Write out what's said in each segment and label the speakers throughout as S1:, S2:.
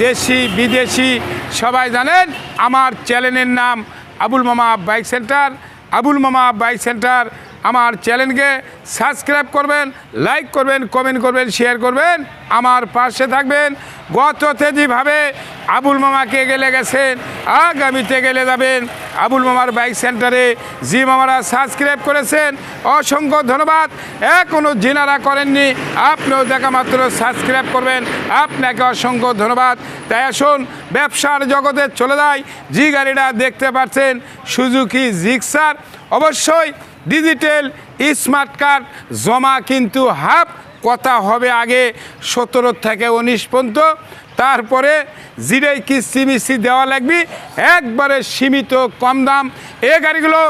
S1: দেশি, বিদেশি, সবাই জানেন আমার চ্যানেলের নাম আবুল মামা বাইক সেন্টার। আবুল মামা বাইক সেন্টার, আমার চ্যানেলকে সাবস্ক্রাইব করবেন, লাইক করবেন, কমেন্ট করবেন, শেয়ার করবেন। আমার পাশে থাকবেন। গত তেজিভাবে আবুল মামাকে গেলে গেছেন, আগামীতে গেলে যাবেন। আবুল মামার বাইক সেন্টারে জি মামারা সাবস্ক্রাইব করেছেন। অসংখ্য ধন্যবাদ। এখনও জিনারা করেননি। আপনিও দেখা মাত্র সাবস্ক্রাইব করবেন। আপনাকে অসংখ্য ধন্যবাদ। তাই আসুন, ব্যবসার জগতে চলে যায় জি গাড়িটা দেখতে পাচ্ছেন, সুজুকি জিক্সার। অবশ্যই ডিজিটাল স্মার্ট কার্ড জমা কিন্তু হাফ, কথা হবে আগে সতেরো থেকে উনিশ পর্যন্ত। তারপরে জিরেই কিস্তি মিস্তি দেওয়া লাগবে? একবারে সীমিত কম দাম। এ গাড়িগুলো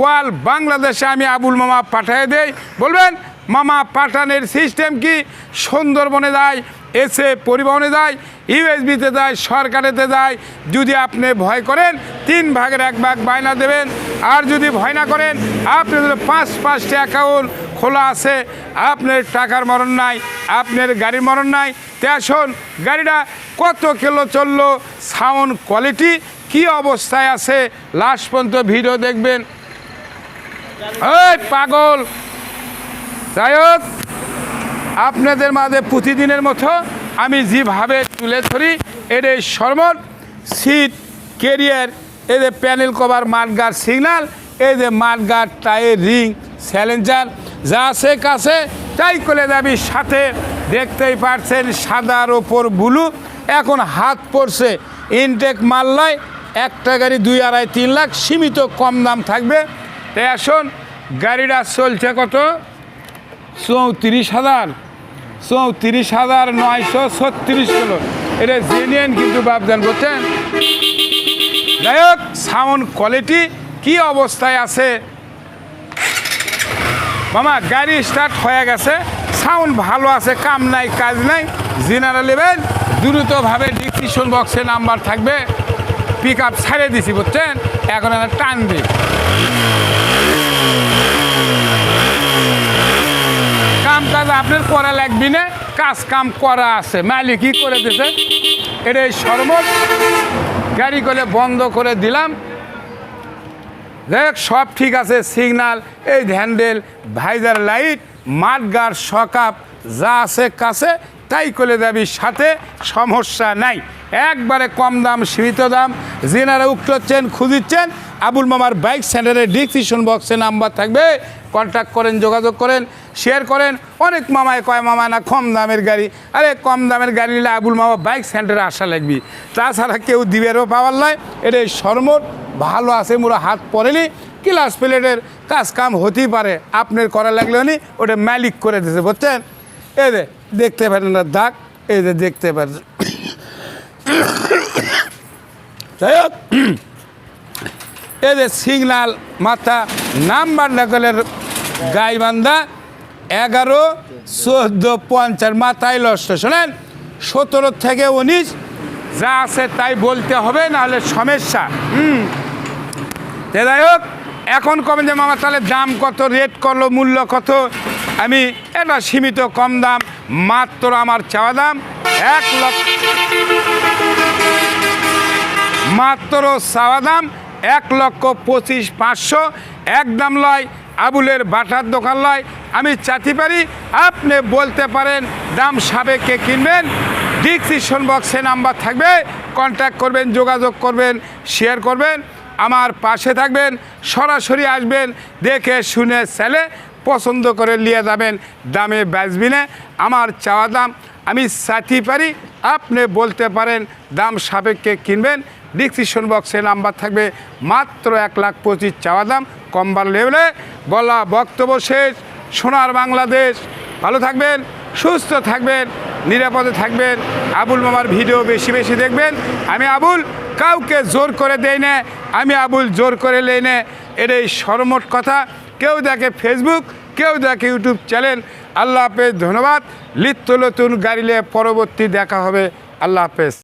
S1: ওয়াল বাংলাদেশে আমি আবুল মামা পাঠিয়ে দেই। বলবেন, মামা পাঠানের সিস্টেম কি? সুন্দরবনে যায়, এসে পরিবহনে যায়, ইউএসবিতে যায়, সরকারেতে যায়। যদি আপনি ভয় করেন, তিন ভাগের এক ভাগ বায়না দেবেন। আর যদি ভয় না করেন আপনি পাঁচ পাঁচটি অ্যাকাউন্ট খোলা আছে, আপনার টাকার মরণ নাই, আপনার গাড়ির মরণ নাই। তে আসুন, গাড়িটা কত কিলো চলল, সাউন্ড কোয়ালিটি কি অবস্থায় আছে, লাস্ট পর্যন্ত ভিডিও দেখবেন। ওই পাগল! যাই হোক আপনাদের মাঝে প্রতিদিনের মতো আমি যেভাবে তুলে ধরি এই সরমট সিট কেরিয়ার এই যে প্যানেল কভার, মাঠগার সিগনাল এই যে মাঠগার, টায়ার, রিং, স্যালেঞ্জার যা আছে কাছে, তাই করে যাবি সাথে। দেখতেই পারছেন সাদার ওপর বুলু, এখন হাত পড়ছে ইনটেক মাল্লায়, একটা গাড়ি দুই আড়াই তিন লাখ, সীমিত কম দাম থাকবে। তাই আসুন, গাড়িটা চলছে কত? চৌত্রিশ হাজার। চৌত্রিশ হাজার নয়শো ছত্রিশ কিলো এটা জেনুইন কিন্তু ভাবছেন বুঝছেন? যাই হোক সাউন্ড কোয়ালিটি কি অবস্থায় আছে? মামা, গাড়ি স্টার্ট হয়ে গেছে। সাউন্ড ভালো আছে, কাম নাই, কাজ নাই। জিনারা নেবেন দ্রুতভাবে ডিসক্রিপশন বক্সে নাম্বার থাকবে। পিক আপ ছেড়ে দিছি, বুঝছেন? এখন একটা টান দিই কাম কাজ আপনার করা লাগবি না, কাজ কাম করা আছে। মালিকই করে দিছে? এটাই এই সরমত গাড়ি করে বন্ধ করে দিলাম। দেখ সব ঠিক আছে সিগনাল এই হ্যান্ডেল ভাইজার লাইট মাঠগার সকাপ যা আছে কাছে তাই করে যাবি সাথে সমস্যা নাই। একবারে কম দাম, সীমিত দাম। যেনারা উঠছেন খুঁজিচ্ছেন, আবুল মামার বাইক সেন্টারে ডিসক্রিপশন বক্সে নাম্বার থাকবে। কন্ট্যাক্ট করেন, যোগাযোগ করেন, শেয়ার করেন। অনেক মামায় কয়, মামা, না, কম দামের গাড়ি। আরে, কম দামের গাড়ি নিলে আবুল মামা বাইক সেন্টারে আসা লাগবি। তাছাড়া কেউ দিবেরও পাওয়ার নয় এটা সরমট। ভালো আছে, মোরা হাত পড়েনি। ক্লাস প্লেটের কাজ কাম হতেই পারে। আপনার করা লাগলে নি ওটা মালিক করে দিয়েছে, বুঝছেন? যে দেখতে পারেন না, দাগ, এই যে দেখতে পারেন। যাই হোক, এই যে সিগনাল, মাথা, নাম্বার নকলের গাইবান্ধা, এগারো, চোদ্দ, পঞ্চাশ, মাথায় লষ্ট। শোনেন, সতেরো থেকে উনিশ, যা আছে তাই বলতে হবে, নাহলে সমস্যা। হুম। যাই হোক, এখন কমে যে মামা, তাহলে দাম কত রেট করল মূল্য কত আমি এটা সীমিত কম দাম, মাত্র আমার চাওয়া দাম এক লক্ষ। মাত্র চাওয়া দাম এক লক্ষ পঁচিশ পাঁচশো। এক দাম লয় আবুলের বাটার দোকান লয়। আমি চাতে পারি আপনি বলতে পারেন দাম সাবেকে কিনবেন। ডিসক্রিপশন বক্সে নাম্বার থাকবে। কন্ট্যাক্ট করবেন, যোগাযোগ করবেন, শেয়ার করবেন। আমার পাশে থাকবেন, সরাসরি আসবেন, দেখে শুনে, সেলে পছন্দ করে নিয়ে যাবেন দামে বেচবিনে আমার চাওয়া দাম আমি চাইতে পারি। আপনি বলতে পারেন দাম সাপেক্ষে কিনবেন। ডিসক্রিপশন বক্সে নাম্বার থাকবে। মাত্র এক লাখ পঁচিশ চাওয়া দাম। কম্বার লেভেলে বলা বক্তব্য শেষ। সোনার বাংলাদেশ। ভালো থাকবেন, সুস্থ থাকবেন, নিরাপদে থাকবেন। আবুল মামার ভিডিও বেশি বেশি দেখবেন। আমি আবুল, কাউকে জোর করে দেই না। আমি আবুল জোর করে লেই না। এটাই সরমোট কথা। কেউ দেখে ফেসবুক কেউ দেখে ইউটিউব চ্যানেল আল্লাহ হাফেজ, ধন্যবাদ। লিপ্ত নতুন গাড়িলে পরবর্তী দেখা হবে। আল্লাহ হাফেজ।